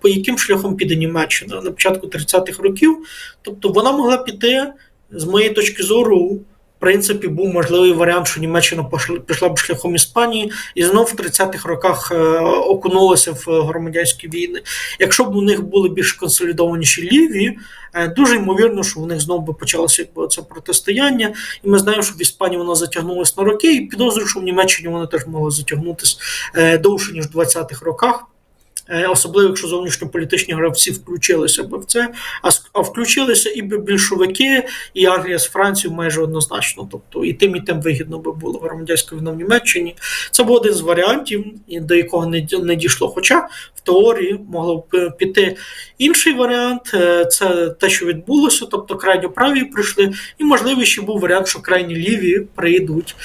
по яким шляхом піде Німеччина на початку 30-х років. Тобто вона могла піти, з моєї точки зору, в принципі, був можливий варіант, що Німеччина пішла б шляхом Іспанії і знов в 30-х роках е, окунулася в громадянські війни. Якщо б у них були більш консолідованіші ліві, е, дуже ймовірно, що в них знову би почалося це протистояння. І ми знаємо, що в Іспанії воно затягнулося на роки, і підозрюю, що в Німеччині воно теж могло затягнутися е, довше, ніж в 20-х роках. Е, Особливо, якщо зовнішньополітичні гравці включилися б в це, а, включилися і більшовики, і Англія з Францією майже однозначно. Тобто і тим, і тим вигідно би було громадянська війна в Німеччині. Це був один з варіантів, до якого не, дійшло. Хоча в теорії могло б піти інший варіант е, це те, що відбулося, тобто крайньо праві прийшли, і можливо ще був варіант, що крайні ліві прийдуть.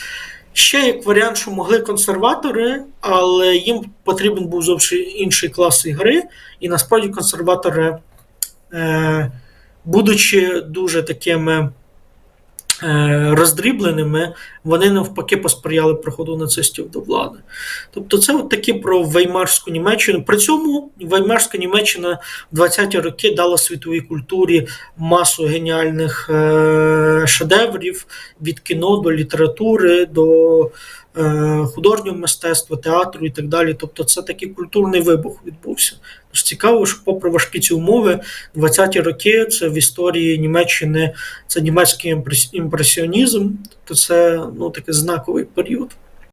Ще як варіант, що могли консерватори, але їм потрібен був зовсім інший клас ігри. І насправді консерватори, е, будучи дуже такими роздрібленими, вони навпаки посприяли приходу нацистів до влади. Тобто, це от таке про Веймарську Німеччину. При цьому Веймарська Німеччина в 20-ті роки дала світовій культурі масу геніальних е, шедеврів від кіно до літератури, до е, художнього мистецтва, театру і так далі. Тобто, це такий культурний вибух відбувся. Тож цікаво, що попри важкі ці умови, 20-ті роки це в історії Німеччини це німецький імпрес- імпресіонізм, тобто це ну, такий знаковий період.